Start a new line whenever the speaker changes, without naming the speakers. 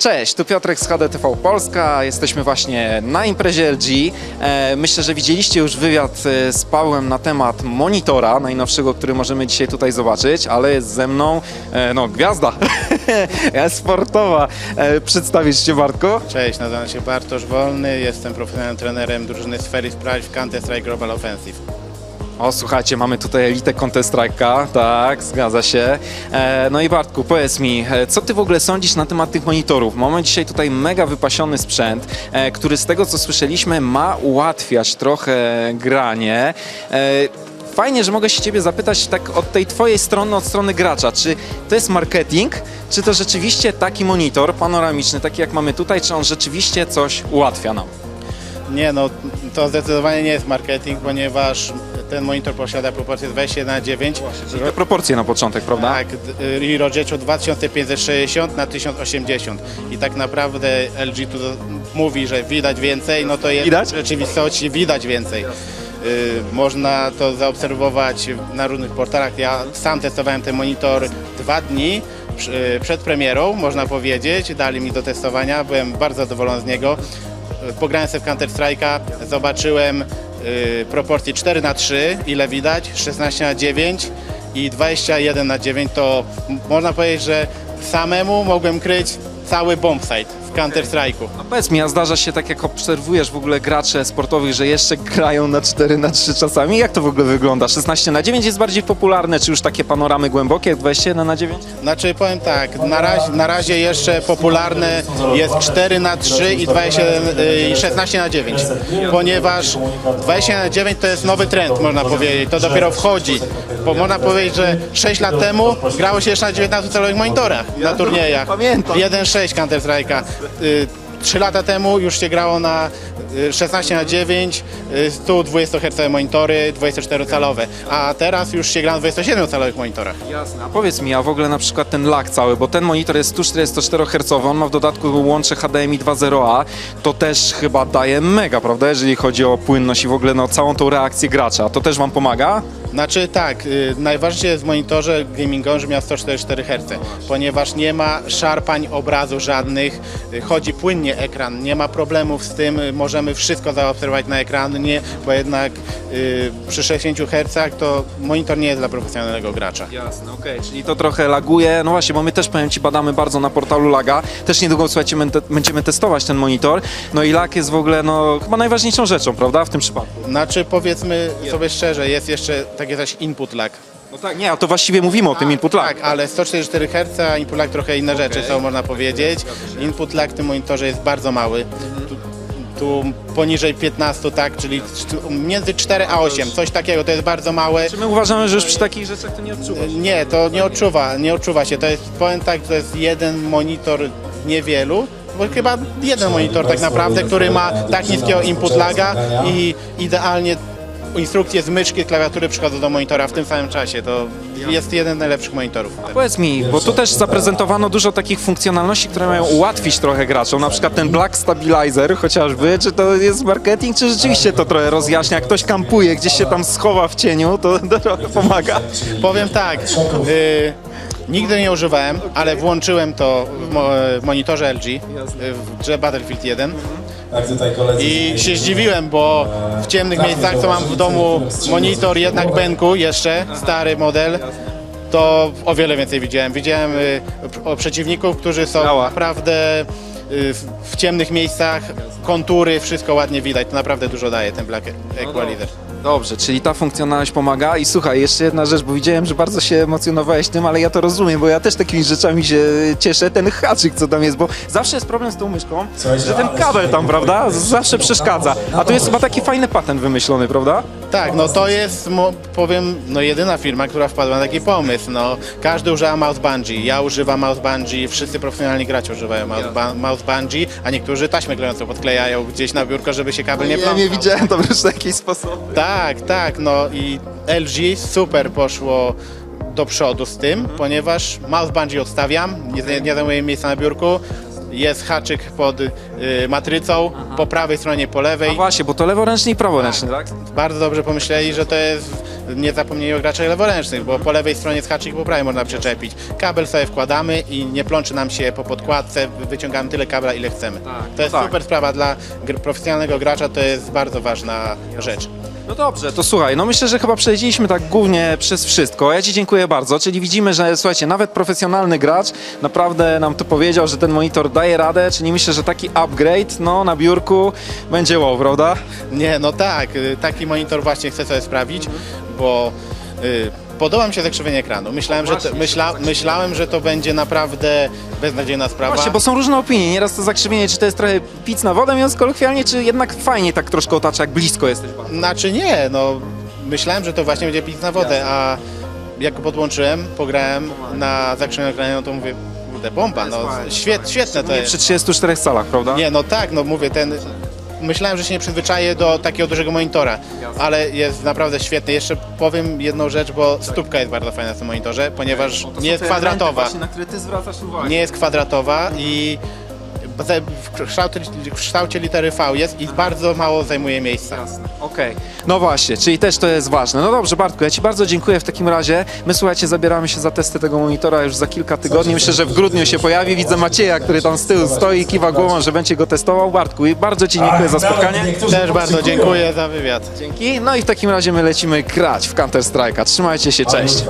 Cześć, tu Piotrek z HDTV Polska. Jesteśmy właśnie na imprezie LG. E, myślę, że widzieliście już wywiad e, z Pawłem na temat monitora najnowszego, który możemy dzisiaj tutaj zobaczyć, ale jest ze mną, e, no, gwiazda sportowa. Przedstawisz się, Bartku?
Cześć, nazywam się Bartosz Wolny, jestem profesjonalnym trenerem drużyny Spheris Pride w Counter-Strike Global Offensive.
O, słuchajcie, mamy tutaj elitę Counter Strike'a, tak, zgadza się. E, no i Bartku, powiedz mi, e, co ty w ogóle sądzisz na temat tych monitorów? Mamy dzisiaj tutaj mega wypasiony sprzęt, e, który z tego co słyszeliśmy ma ułatwiać trochę granie. E, Fajnie, że mogę się ciebie zapytać tak od tej twojej strony, od strony gracza, czy to jest marketing, czy to rzeczywiście taki monitor panoramiczny, taki jak mamy tutaj, czy on rzeczywiście coś ułatwia nam?
Nie no, to zdecydowanie nie jest marketing, ponieważ ten monitor posiada proporcję 21 na 9.
Czyli te proporcje na początek, prawda?
Tak, d- i rozdzielczość 2560 na 1080 i tak naprawdę LG tu do- mówi, że widać więcej, no to jest
Widać?
w rzeczywistości widać więcej. Y, można to zaobserwować na różnych portalach. Ja sam testowałem ten monitor dwa dni przy- przed premierą, można powiedzieć. Dali mi do testowania, byłem bardzo zadowolony z niego. Y, Pograłem sobie w Counter-Strike'a, zobaczyłem y, proporcje 4 na 3 ile widać, 16 na 9 i 21 na 9 to można powiedzieć, że samemu mogłem kryć cały bombsite w Counter-Strike'u.
A powiedz mi, a zdarza się tak jak obserwujesz w ogóle gracze sportowych, że jeszcze grają na 4 na 3 czasami? Jak to w ogóle wygląda? 16 na 9 jest bardziej popularne, czy już takie panoramy głębokie jak 21 na 9?
Znaczy powiem tak, na razie, na razie jeszcze popularne jest 4 na 3 i 27, y, 16 na 9, ponieważ 20 na 9 to jest nowy trend, można powiedzieć, to dopiero wchodzi, bo można powiedzieć, że 6 lat temu grało się jeszcze na 19-calowych monitorach na turniejach.
pamiętam.
1.6 Counter-Strike'a. Y, 3 lata temu już się grało na y, 16 na 9, y, 120 Hz monitory, 24-calowe, a teraz już się gra na 27-calowych monitorach.
Jasne. A powiedz mi, a w ogóle na przykład ten lag cały, bo ten monitor jest 144 Hz, on ma w dodatku łącze HDMI 2.0a, to też chyba daje mega, prawda, jeżeli chodzi o płynność i w ogóle no, całą tą reakcję gracza. To też wam pomaga?
Znaczy tak, y, najważniejsze jest w monitorze gamingowym, że miał 144 Hz, ponieważ nie ma szarpań obrazu żadnych, y, chodzi płynnie ekran, nie ma problemów z tym, możemy wszystko zaobserwować na ekranie, bo jednak y, przy 60 Hz to monitor nie jest dla profesjonalnego gracza.
Jasne, okej, czyli to trochę laguje. No właśnie, bo my też powiem Ci, badamy bardzo na portalu Laga. Też niedługo, słuchajcie, będziemy testować ten monitor. No i lag jest w ogóle, no, chyba najważniejszą rzeczą, prawda, w tym przypadku.
Znaczy powiedzmy sobie szczerze, jest jeszcze takie coś input lag.
No tak, nie, a to właściwie mówimy o tym input lag.
Tak, ale 144 Hz, a input lag trochę inne rzeczy są, można powiedzieć. Input lag w tym monitorze jest bardzo mały. Tu, tu poniżej 15, tak, czyli cz- między 4 a 8, coś takiego, to jest bardzo małe.
Czy my uważamy, że już przy takich rzeczach to nie odczuwasz?
Nie, to nie odczuwa, nie odczuwa się. To jest, powiem tak, to jest jeden monitor niewielu, bo chyba jeden monitor tak naprawdę, który ma tak niskiego input laga i idealnie instrukcje z myszki, klawiatury przychodzą do monitora w tym samym czasie. To jest jeden z najlepszych monitorów.
Powiedz mi, bo tu też zaprezentowano dużo takich funkcjonalności, które mają ułatwić trochę graczom, na przykład ten Black Stabilizer chociażby, czy to jest marketing, czy rzeczywiście to trochę rozjaśnia, jak ktoś kampuje, gdzieś się tam schowa w cieniu, to, to trochę pomaga.
Powiem tak, y, nigdy nie używałem, ale włączyłem to w, mo, w monitorze LG, w grze Battlefield 1
Tak, tutaj koledzy
i się zdziwiłem, bo w ciemnych miejscach, co mam w domu monitor jednak Benku jeszcze, stary model, to o wiele więcej widziałem. Widziałem y, o przeciwników, którzy są naprawdę y, w- w ciemnych miejscach, kontury, wszystko ładnie widać. To naprawdę dużo daje ten Black Equalizer.
Dobrze, czyli ta funkcjonalność pomaga. I słuchaj, jeszcze jedna rzecz, bo widziałem, że bardzo się emocjonowałeś tym, ale ja to rozumiem, bo ja też takimi rzeczami się cieszę, ten haczyk co tam jest, bo zawsze jest problem z tą myszką, że ten kabel tam, prawda, zawsze przeszkadza, a tu jest chyba taki fajny patent wymyślony, prawda?
Tak, no to jest, mo- powiem, no jedyna firma, która wpadła na taki pomysł. No, każdy używa mouse bungee, ja używam mouse bungee, wszyscy profesjonalni gracze używają mouse, ba- mouse bungee, a niektórzy taśmę klejącą podklejają gdzieś na biurko, żeby się kabel nie
Ja
plątał.
nie widziałem tam już takiej sposoby.
Tak, tak, no i LG super poszło do przodu z tym, ponieważ mouse bungee odstawiam, nie, nie zajmuję miejsca na biurku, jest haczyk pod y, matrycą, po prawej stronie, po lewej.
No właśnie, bo to leworęczny i praworęczny, tak?
Bardzo dobrze pomyśleli, że to jest nie zapomnieli o graczach leworęcznych, bo po lewej stronie jest haczyk, po prawej można przyczepić. Kabel sobie wkładamy i nie plączy nam się po podkładce, wyciągamy tyle kabla, ile chcemy. To jest
tak.
super sprawa dla gr- profesjonalnego gracza, to jest bardzo ważna rzecz.
No dobrze, to słuchaj, no myślę, że chyba przejdzieliśmy tak głównie przez wszystko. Ja Ci dziękuję bardzo, czyli widzimy, że słuchajcie, nawet profesjonalny gracz naprawdę nam tu powiedział, że ten monitor daje radę, czyli myślę, że taki upgrade, no na biurku będzie wow, prawda?
Nie, no tak, y, taki monitor właśnie chcę sobie sprawić, bo y, podoba mi się zakrzywienie ekranu. Myślałem, że to, myśla, myślałem, że to będzie naprawdę beznadziejna sprawa.
Właśnie, bo są różne opinie, nieraz to zakrzywienie, czy to jest trochę pic na wodę, mówiąc kolokwialnie, czy jednak fajnie tak troszkę otacza, jak blisko jesteś. bardzo.
Znaczy nie, no myślałem, że to właśnie będzie pić na wodę, a jak go podłączyłem, pograłem na zakrzywionym ekranie, no to mówię, kurde, bomba, no świet, świetne to
Nie
jest.
przy 34 calach, prawda?
Nie, no tak, no mówię, ten... Myślałem, że się nie przyzwyczaję do takiego dużego monitora, ale jest naprawdę świetny. Jeszcze powiem jedną rzecz, bo stópka jest bardzo fajna na tym monitorze, ponieważ nie jest kwadratowa.
Właśnie, na które ty zwracasz uwagę.
Nie jest kwadratowa i w kształcie, w kształcie litery V jest i bardzo mało zajmuje miejsca.
Okej. No właśnie, czyli też to jest ważne. No dobrze, Bartku, ja Ci bardzo dziękuję w takim razie. My słuchajcie, zabieramy się za testy tego monitora już za kilka tygodni. Myślę, że w grudniu się pojawi. Widzę Macieja, który tam z tyłu stoi, kiwa głową, że będzie go testował. Bartku, i bardzo Ci dziękuję za spotkanie.
Też bardzo dziękuję za wywiad.
Dzięki. No i w takim razie my lecimy grać w Counter Strike'a. Trzymajcie się, cześć.